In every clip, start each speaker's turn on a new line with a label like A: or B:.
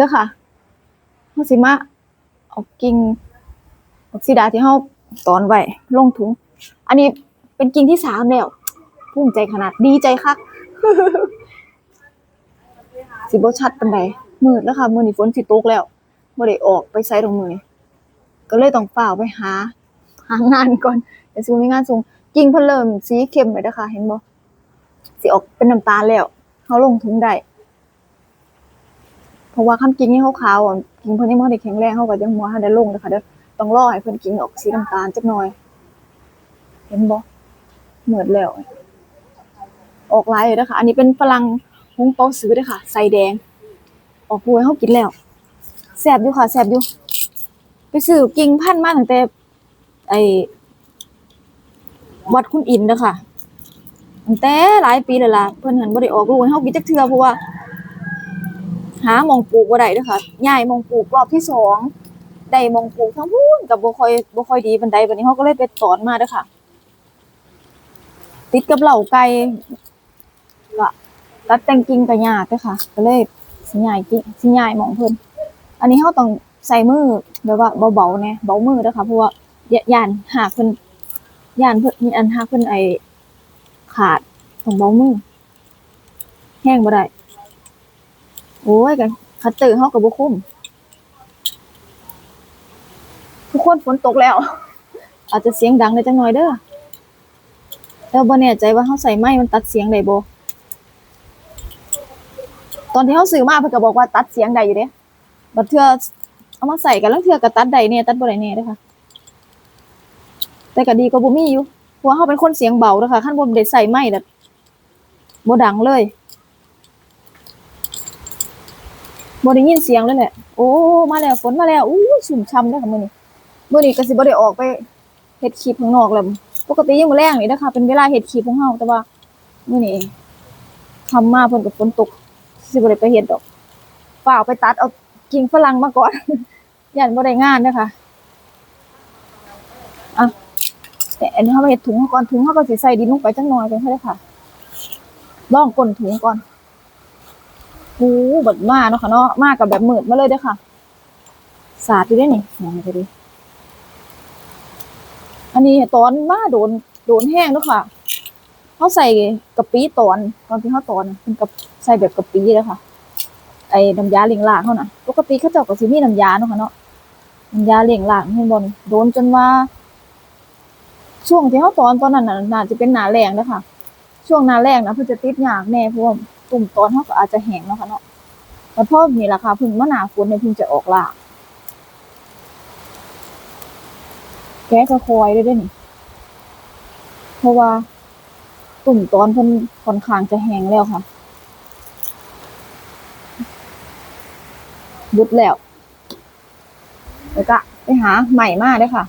A: ด้อค่ะเฮาสิมาเอากิ่งบักซีดาที่เฮาตอนไว้ลงถุง อันนี้เป็นกิ่งที่สามแล้วภูมิใจขนาดดีใจคักสิบ่ชัดปานใดมืดแล้วค่ะ มื้อนี้ฝนสิตกแล้วบ่ได้ออกไปไสตรงมื้อนี้ก็เลยต้องฝ่าไปหา หางานก่อนเดี๋ยวสิมีงานส่งกิ่งเพิ่นเริ่มสีเข้มแล้วค่ะเห็นบ่สิออกเป็นน้ำตาลแล้วเฮาลงถุงได้ ราะว่าคันกิ่งนี่ขาวๆอะกิ่งเพิ่นยังบ่ได้แข็งแรงเฮาก็ยังบ่ทันได้ลงเด้อค่ะเด้อต้องรอให้เพิ่นกิ่งออกสีน้ำตาลจักหน่อย เห็นบ่เหมือนแล้ว ออกลายเลยเด้อค่ะอันนี้เป็นฝรั่งฮงเปาซื้อเด้อค่ะ ใส่แดง ออกหวยเฮากินแล้วแซ่บอยู่ค่ะแซ่บอยู่ ไปซื้อกิ่งพันธุ์มาตั้งแต่ ไอวัดคุณอินเด้อค่ะตั้งแต่หลายปีแล้วล่ะเพิ่นหันบ่ได้ออกลูกให้เฮากินจักเทื่อเพราะว่า หามองปลูกบ่ได้เด้อค่ะย้ายมองปลูกรอบที่สองได้มองปลูกทั้งพูนก็บ่ค่อยบ่ค่อยดีปานใดบัดนี้เฮาก็เลยไปถอนมาเด้อค่ะ ติดกับเหล่าไก่ก็ตัดแต่งกิ่งก็ยากเด้อค่ะ ก็เลยสิย้ายกิ่งสิย้ายมองเพิ่นอันนี้เฮาต้องใส่มือแบบว่าเบาๆแน่เบามือเด้อค่ะเพราะว่าย่านหากเพิ่นย่านเพิ่นมีอันหากเพิ่นไอขาดต้องเบามือแห้งบ่ได้ โอ้ยกันคัตเตอร์เฮาก็บ่คุ้มทุกคนฝนตกแล้ว อาจจะเสียงดังได้จังหน่อยเด้อแต่บ่แน่ใจว่าเฮาใส่ไม้มันตัดเสียงได้บ่ตอนที่เฮาซื้อมาเพิ่นก็บอกว่าตัดเสียงได้อยู่เด้บัดเทื่อเอามาใส่กันแล้วเทื่อก็ตัดได้แน่ยตัดบ่ได้แน่เด้อค่ะ แต่ก็ดีกว่าบ่มีอยู่เพราะเฮาเป็นคนเสียงเบาเด้อค่ะคันบ่ได้ใส่ไม้น่ะบ่ดังเลย บ่ได้ยินเสียงเลยแหละ โอ้ มาแล้วฝนมาแล้วอู้ชุ่มช่ำเด้อค่ะมื้อนี้มื้อนี้ก็สิบ่ได้ออกไปเฮ็ดคลิปข้างนอกแล้วปกติยามมื้อแลงนี่นะคะเป็นเวลาเฮ็ดคลิปของเฮาแต่ว่ามื้อนี้ค่ำมาเพิ่นก็ฝนตก สิบ่ได้ไปเฮ็ดดอกฝ้าวไปตัดเอากิ่งฝรั่งมาก่อนย่านบ่ได้งานเด้อค่ะอะแต่อันนี้เฮามาเฮ็ดถุงก่อนถุงเฮาก็สิใส่ดินลงไปจักหน่อยเพิ่นเด้อค่ะลองก้นถุงก่อน โอ้บดมาเนาะค่ะเนาะมากกับแบบมืดมาเลยเด้อค่ะ สาดอยู่ได้นี่มองไปดิอันนี้ตอนมาโดนโดนแห้งเนาะค่ะเขาใส่กะปิตอนตอนที่เขาตอนเป็นกับใส่แบบกะปิเลยค่ะ ไอ้น้ำยาเลี้ยงล่างเขาน่ะปกติเขาเจ้าก็สิมีน้ำยาเนาะค่ะเนาะน้ำยาเลี้ยงล่างเห็นบนโดนจนว่า ช่วงที่เขาตอนตอนนั้นน่ะน่าจะเป็นหนาแรงเด้อค่ะช่วงหนาแรงนะเพิ่นจะติดยากแน่เพราะว่า ตุ่มตอนเขาก็อาจจะแห้งเนาะค่ะเนาะแต่พอนี่ราคาพึ่งมะนาวฝนเนี่ยพึ่งจะออกล่ากแกะก็คอยได้ด้วยนี่ เพราะว่า ตุ่มตอนเพิ่นค่อนข้างจะแห้งแล้วค่ะยุดแล้วแล้วก็ไปหาใหม่มาเด้ค่ะ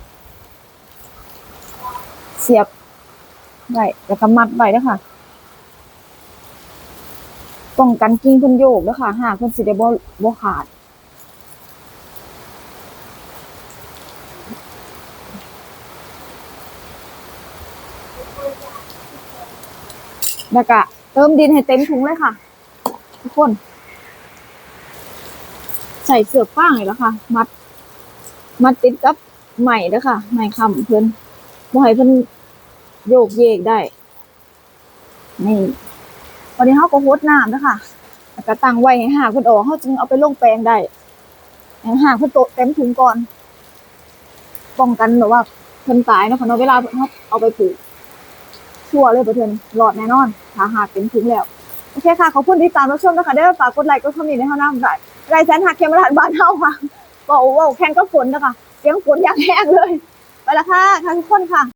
A: เสียบไว้แล้วก็มัดไว้เด้ค่ะ ป้องกันกิ่งเพิ่นโยกเด้อค่ะหากเพิ่นสิได้บ่บ่ขาดแล้วก็เติมดินให้เต็มถุงเลยค่ะ ทุกคน ใส่เสือกฟางนี่แล้วค่ะ มัด มัดติดกับไหมเด้อค่ะไหมค้ำเพิ่นบ่ให้เพิ่นโยกเยกได้ นี่ วันนี้เขาก็โฮดน้ำเด้อค่ะแล้วก็ตั้งไว้ให้หากเพิ่นออกเขาจึงเอาไปลงแปลงได้ให้หากเพิ่นโตเต็มถุงก่อน ป้องกันแบบว่าเพิ่นตายนะคะเนาะเวลาเขาเอาไปปลูกชั่วเลยเปร์เซ็นต์รอดแน่นอนถ้าหากเต็มถุงแล้วโอเคค่ะขอบคุณที่ตามรับชมนะคะเด้ฝากกดไลค์กดคอมเมนต์ในห้องน้ำได้ไรแสนหักเคมราดบ้านเฮาค่ะบอกว่าแข่งก็ฝนนะคะเสียงฝนอย่างแห้งเลย ไปละค่ะค่ะทุกคนค่ะ